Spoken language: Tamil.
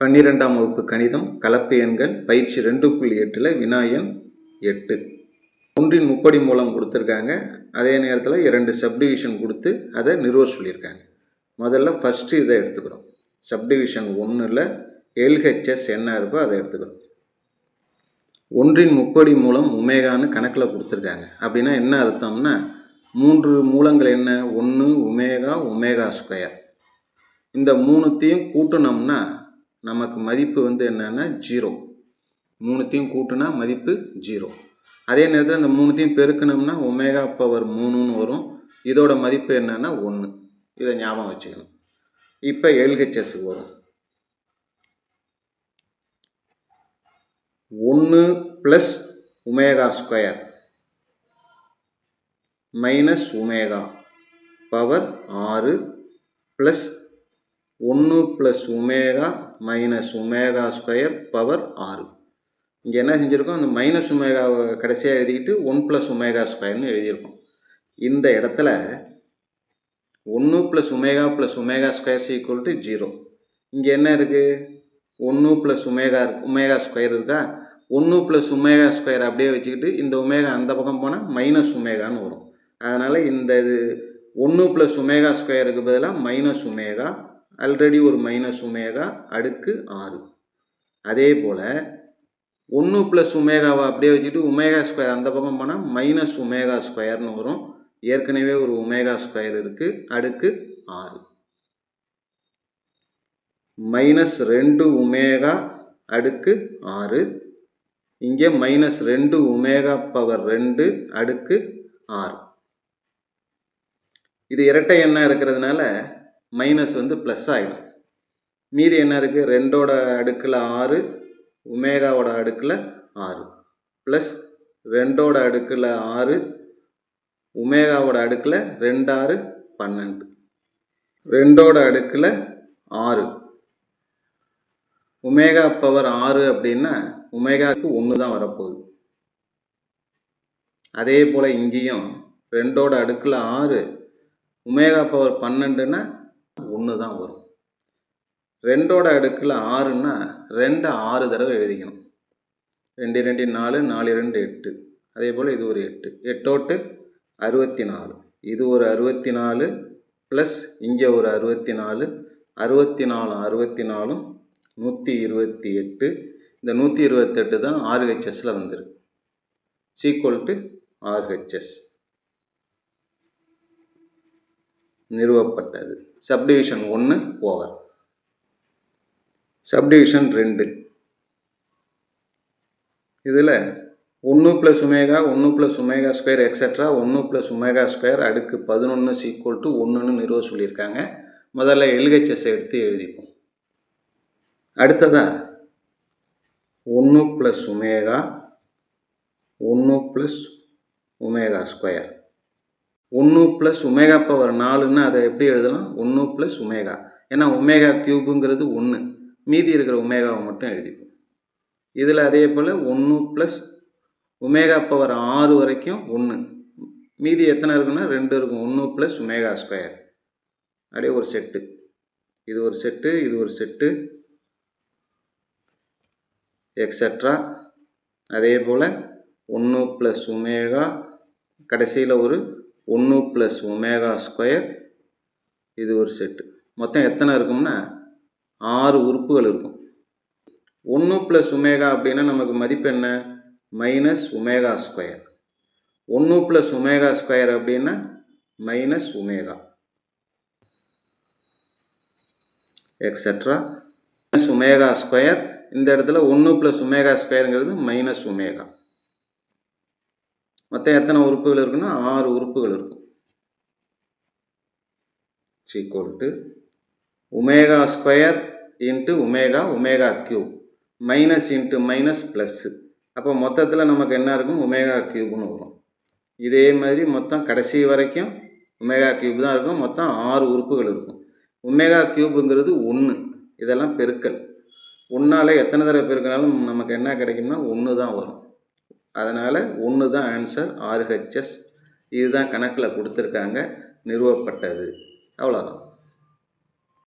பன்னிரெண்டாம் வகுப்பு கணிதம் கலப்பு எண்கள் பயிற்சி ரெண்டு புள்ளி எட்டில் வினாயன் எட்டு. ஒன்றின் முப்படி மூலம் கொடுத்துருக்காங்க. அதே நேரத்தில் இரண்டு சப்டிவிஷன் கொடுத்து அதை நிறுவ சொல்லியிருக்காங்க. முதல்ல ஃபஸ்ட்டு இதை எடுத்துக்கிறோம். சப்டிவிஷன் ஒன்றில் எல்ஹெச்எஸ் என்ன இருக்கோ அதை எடுத்துக்கிறோம். ஒன்றின் முப்படி மூலம் உமேகான்னு கணக்கில் கொடுத்துருக்காங்க. அப்படின்னா என்ன அர்த்தம்னா மூன்று மூலங்கள் என்ன? ஒன்று உமேகா உமேகா ஸ்கொயர் இந்த மூணுத்தையும் கூட்டினோம்னா நமக்கு மதிப்பு வந்து என்னென்னா ஜீரோ. மூணுத்தையும் கூட்டினா மதிப்பு ஜீரோ. அதே நேரத்தில் இந்த மூணுத்தையும் பெருக்கணும்னா ஒமேகா பவர் மூணுன்னு வரும். இதோட மதிப்பு என்னென்னா ஒன்று இதை ஞாபகம் வச்சுக்கணும். இப்போ எல்ஹெச்எஸ்க்கு வரும். ஒன்று plus omega square minus omega power ஆறு ப்ளஸ் ஒன்று plus omega minus omega square power ஆறு இங்கே என்ன செஞ்சுருக்கோம்? அந்த மைனஸ் உமேகாவை கடைசியாக எழுதிக்கிட்டு ஒன் ப்ளஸ் உமேகா ஸ்கொயர்னு எழுதியிருக்கோம். இந்த இடத்துல ஒன்று plus omega plus omega square equal to zero இங்கே என்ன இருக்குது ஒன்று ப்ளஸ் உமேகா உமேகா ஸ்கொயர் இருக்கா? ஒன்று ப்ளஸ் உமேகா ஸ்கொயர் அப்படியே வச்சுக்கிட்டு இந்த உமேகா அந்த பக்கம் போனால் மைனஸ் உமேகான்னு வரும். அதனால் இந்த இது ஒன்று ப்ளஸ் உமேகா ஸ்கொயருக்கு பதிலாக மைனஸ் உமேகா ஆல்ரெடி ஒரு மைனஸ் உமேகா அடுக்கு ஆறு. அதே போல் ஒன்று ப்ளஸ் உமேகாவை அப்படியே வச்சுட்டு உமேகா ஸ்கொயர் அந்த பக்கம் போனால் மைனஸ் உமேகா ஸ்கொயர்னு வரும். ஏற்கனவே ஒரு உமேகா ஸ்கொயர் இருக்குது அடுக்கு ஆறு. மைனஸ் ரெண்டு உமேகா அடுக்கு ஆறு. இங்கே மைனஸ் ரெண்டு உமேகா பவர் ரெண்டு அடுக்கு ஆறு. இது இரட்டை எண்ணாக இருக்கிறதுனால மைனஸ் வந்து ப்ளஸ் ஆகிடும் மீதி என்ன இருக்குது ரெண்டோட அடுக்கில் ஆறு உமேகாவோட அடுக்கில் ஆறு. ப்ளஸ் ரெண்டோட அடுக்கில் ஆறு உமேகாவோட அடுக்கில் ரெண்டாறு பன்னெண்டு. ரெண்டோட அடுக்கில் ஆறு. உமேகா பவர் ஆறு அப்படின்னா உமேகாவுக்கு ஒன்று தான் வரப்போகுது. அதே போல் இங்கேயும் ரெண்டோட அடுக்கில் ஆறு உமேகா பவர் பன்னெண்டுன்னா ஒன்று தான் வரும். ரெண்டோட அடுக்கில் ஆறுன்னா ரெண்டு ஆறு தடவை எழுதிக்கணும். ரெண்டு ரெண்டு நாலு நாலு ரெண்டு எட்டு. அதே போல் இது ஒரு எட்டு. எட்டோட்டு அறுபத்தி நாலு இது ஒரு அறுபத்தி நாலு ப்ளஸ் இங்கே ஒரு அறுபத்தி நாலு அறுபத்தி நாலு அறுபத்தி நாலும் நூற்றி இருபத்தி எட்டு இந்த நூற்றி இருபத்தெட்டு தான் ஆர்ஹெச்எஸில் வந்திருக்கு சீக்வல் டு ஆர்ஹெச்எஸ் நிறுவப்பட்டது. சப்டிவிஷன் ஒன்று ஓவர் சப்டிவிஷன் ரெண்டு. இதில் ஒன்று ப்ளஸ் உமேகா ஒன்று ப்ளஸ் உமேகா ஸ்கொயர் எக்ஸட்ரா ஒன்று ப்ளஸ் உமேகா ஸ்கொயர் அடுக்கு பதினொன்று சீக்குவல் டு ஒன்றுன்னு நிறுவ சொல்லியிருக்காங்க. முதல்ல எல்ஹெச்எஸ் எடுத்து எழுதிப்போம். அடுத்ததாக ஒன்று ப்ளஸ் உமேகா ஒன்று ப்ளஸ் உமேகா ஸ்கொயர் ஒன்று ப்ளஸ் உமேகா பவர் நாலுன்னு அதை எப்படி எழுதலாம்? ஒன்று ப்ளஸ் உமேகா ஏன்னா உமேகா க்யூபுங்கிறது ஒன்று மீதி இருக்கிற உமேகாவை மட்டும் எழுதிப்போம். இதில் அதே போல் ஒன்று ப்ளஸ் உமேகா பவர் ஆறு வரைக்கும் ஒன்று மீதி எத்தனை இருக்குன்னா ரெண்டு இருக்கும். ஒன்று ப்ளஸ் உமேகா ஸ்கொயர் அப்படியே ஒரு செட்டு இது ஒரு செட்டு இது ஒரு செட்டு எக்ஸட்ரா அதே போல் ஒன்று ப்ளஸ் உமேகா கடைசியில் ஒரு ஒன்று ப்ளஸ் ஒமேகா ஸ்கொயர் இது ஒரு செட்டு மொத்தம் எத்தனை இருக்கும்னா ஆறு உறுப்புகள் இருக்கும். ஒன்று ப்ளஸ் உமேகா அப்படின்னா நமக்கு மதிப்பு என்ன? மைனஸ் உமேகா ஸ்கொயர் ஒன்று ப்ளஸ் உமேகா ஸ்கொயர் அப்படின்னா minus omega extra minus omega square இந்த இடத்துல ஒன்று ப்ளஸ் உமேகா ஸ்கொயருங்கிறது மைனஸ் உமேகா மொத்தம் எத்தனை உறுப்புகள் இருக்குன்னா ஆறு உறுப்புகள் இருக்கும். Is equal to omega square into omega omega cube minus into minus plus அப்போ மொத்தத்தில் நமக்கு என்ன இருக்கும்? உமேகா க்யூப்னு வரும். இதே மாதிரி மொத்தம் கடைசி வரைக்கும் உமேகா க்யூப் தான் இருக்கும். மொத்தம் ஆறு உறுப்புகள் இருக்கும். உமேகா க்யூபுங்கிறது ஒன்று இதெல்லாம் பெருக்கல். ஒன்றால் எத்தனை தடவை பெருக்கினாலும் நமக்கு என்ன கிடைக்கும்னா ஒன்று தான் வரும். அதனால் ஒன்று தான் ஆன்சர் ஆர்ஹெச்எஸ் இதுதான் கணக்கில் கொடுத்துருக்காங்க நிறுவப்பட்டது. அவ்வளோதான்